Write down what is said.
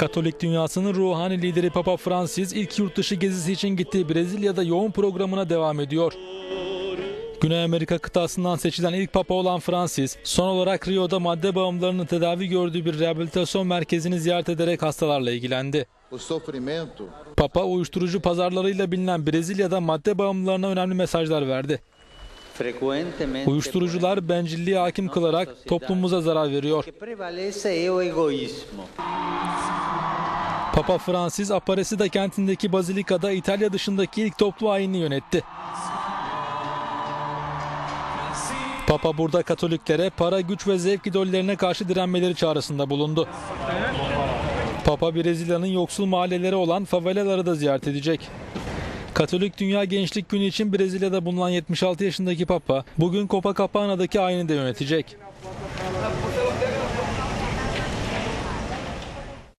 Katolik dünyasının ruhani lideri Papa Francis ilk yurt dışı gezisi için gittiği Brezilya'da yoğun programına devam ediyor. Güney Amerika kıtasından seçilen ilk papa olan Francis, son olarak Rio'da madde bağımlılarının tedavi gördüğü bir rehabilitasyon merkezini ziyaret ederek hastalarla ilgilendi. Papa uyuşturucu pazarlarıyla bilinen Brezilya'da madde bağımlılarına önemli mesajlar verdi. Uyuşturucular bencilliğe hakim kılarak toplumumuza zarar veriyor. Papa Francis Aparecida kentindeki bazilikada İtalya dışındaki ilk toplu ayini yönetti. Papa burada Katoliklere para, güç ve zevk idollerine karşı direnmeleri çağrısında bulundu. Papa Brezilya'nın yoksul mahalleleri olan favelaları da ziyaret edecek. Katolik Dünya Gençlik Günü için Brezilya'da bulunan 76 yaşındaki Papa bugün Copacapana'daki ayini de yönetecek.